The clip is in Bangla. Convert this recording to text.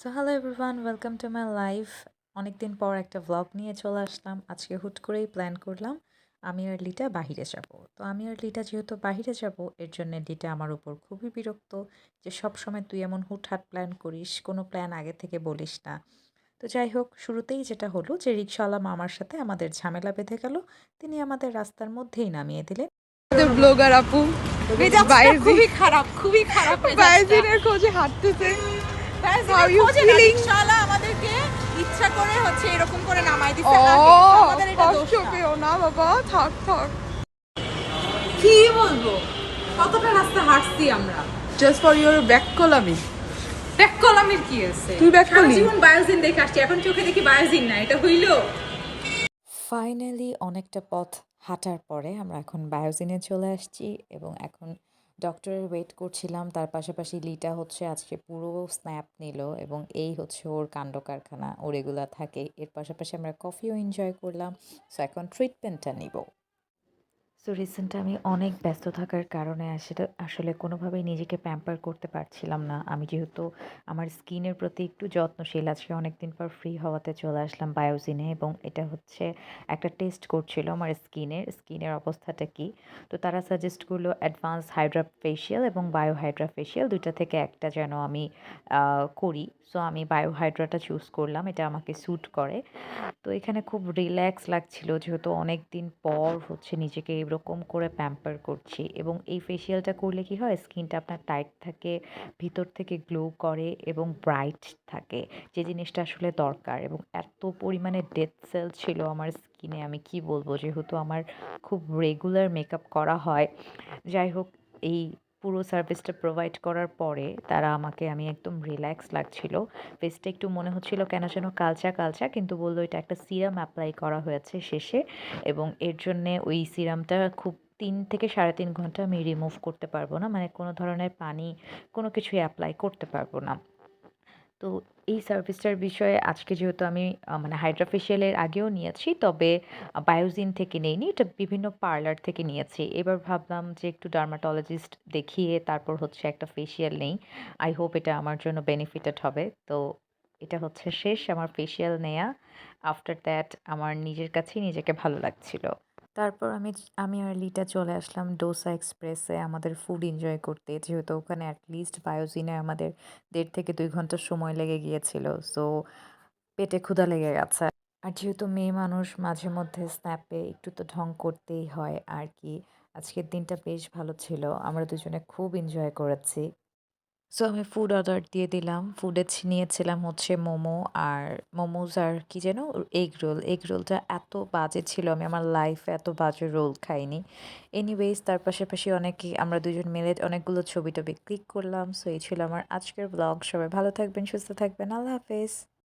So hello everyone welcome to my life অনেকদিন পর একটা ব্লগ নিয়ে চলে আসলাম। আজকে হুট করেই প্ল্যান করলাম আমি আর লিটা বাহিরে যাব। তো আমি আর লিটা যেহেতু বাহিরে যাব এর জন্য লিটা আমার উপর খুবই বিরক্ত যে সব সময় তুই এমন হুটহাট প্ল্যান করিস কোনো প্ল্যান আগে থেকে বলিস না। তো যাই হোক শুরুতেই যেটা হলো যে রিক্সাওয়ালা মামার সাথে আমাদের ঝামেলা বেঁধে গেল। তিনি আমাদের রাস্তার মধ্যেই নামিয়ে দিলেন। ব্লগার আপু খুবই খারাপ খুবই খারাপ। খোঁজে হাঁটতেছে। How you খোঁজে না, আমাদেরকে ইচ্ছা করে হচ্ছে এরকম করে নামাই আমাদের এটা দোষ না। বাবা থাক থাক। কি বলব? কতটা রাস্তা হাঁটছি আমরা? জাস্ট ফর ইউর ব্যাক কলামি ব্যাক কলামের কি আছে? তুই back সারা জীবন বায়োজিন দেখে আসছি এখন চোখে দেখি বায়োজিন না এটা হইল? ফাইনালি অনেকটা পথ হাঁটার পরে আমরা এখন বায়োজিনে চলে আসছি এবং এখন ডক্টরের ওয়েট করছিলাম। তার পাশাপাশি লিটা হচ্ছে আজকে পুরো স্ন্যাপ নিল এবং এই হচ্ছে ওর কাণ্ড কারখানা ওর এগুলা থাকে। এর পাশাপাশি আমরা কফিও এনজয় করলাম। সো এখন ট্রিটমেন্টটা নিব। সো রিসেন্ট আমি অনেক ব্যস্ত থাকার কারণে আসলে আসলে কোনোভাবেই নিজেকে প্যাম্পার করতে পারছিলাম না। আমি যেহেতু আমার স্কিনের প্রতি একটু যত্নশীল, আজকে অনেক দিন পর ফ্রি হওয়াতে চলে আসলাম বায়োজিনে এবং এটা হচ্ছে একটা টেস্ট করছিল আমার স্কিনের স্কিনের অবস্থাটা কি। তো তারা সাজেস্ট করল অ্যাডভান্স হাইড্রা ফেশিয়াল এবং বায়ো হাইড্রা ফেশিয়াল দুইটা থেকে একটা যেন আমি করি। সো আমি বায়ো হাইড্রাটা চুজ করলাম, এটা আমাকে স্যুট করে। তো এখানে খুব রিল্যাক্স লাগছিল, যেহেতু অনেক দিন পর হচ্ছে নিজেকে এরকম করে প্যাম্পার করছি এবং এই ফেসিয়ালটা করলে কি হয়? স্কিনটা আপনার টাইট থাকে, ভিতর থেকে গ্লো করে এবং ব্রাইট থাকে। যে জিনিসটা আসলে দরকার এবং এত পরিমাণে ডেথ সেল ছিল আমার স্কিনে আমি কি বলব? যেহেতু আমার খুব রেগুলার মেকআপ করা হয়। যাই হোক, এই পুরো সার্ভিসটা প্রোভাইড করার পরে তারা আমাকে, আমি একদম রিল্যাক্স লাগছিল। ফেসটা একটু মনে হচ্ছিল কেন যেন কালচা কালচা, কিন্তু বলল এটা একটা সিরাম অ্যাপ্লাই করা হয়েছে শেষে এবং এর জন্যে ওই সিরামটা খুব তিন থেকে সাড়ে তিন ঘণ্টা আমি রিমুভ করতে পারব না। মানে কোনো ধরনের পানি, কোনো কিছুই অ্যাপ্লাই করতে পারব না। তো এই সার্ভিসটার বিষয়ে আজকে যেহেতু আমি মানে হাইড্রা ফেশিয়ালের আগেও নিয়েছি, তবে বায়োজিন থেকে নেইনি, এটা বিভিন্ন পার্লার থেকে নিয়েছি। এবার ভাবলাম যে একটু ডার্মাটোলজিস্ট দেখিয়ে তারপর হচ্ছে একটা ফেশিয়াল নেই। আই হোপ এটা আমার জন্য বেনিফিটেড হবে। তো এটা হচ্ছে শেষ আমার ফেশিয়াল নেয়া। আফটার দ্যাট আমার নিজের কাছেই নিজেকে ভালো লাগছিল। তারপর আমি আমি আর লিটা চলে আসলাম ডোসা এক্সপ্রেসে আমাদের ফুড এনজয় করতে। যেহেতু ওখানে অ্যাটলিস্ট বায়োজিনে আমাদের দেড় থেকে দুই ঘণ্টা সময় লেগে গিয়েছিল। সো পেটে ক্ষুধা লেগে গেছে। আর যেহেতু মেয়ে মানুষ, মাঝে মধ্যে স্ন্যাপে একটু তো ঢং করতেই হয়। আর কি, আজকের দিনটা বেশ ভালো ছিল। আমরা দুজনে খুব এনজয় করেছি। সো আমি ফুড অর্ডার দিয়ে দিলাম। ফুডে নিয়েছিলাম হচ্ছে মোমো আর মোমোজ আর কি যেন? এগ রোল এগ রোলটা এত বাজে ছিল। আমি আমার লাইফে এত বাজে রোল খাইনি। এনিওয়েজ তার পাশাপাশি অনেকে আমরা দুজন মিলে অনেকগুলো ছবি টবি ক্লিক করলাম। সো এই ছিল আমার আজকের ব্লগ সবাই ভালো থাকবেন, সুস্থ থাকবেন। আল্লাহ হাফেজ।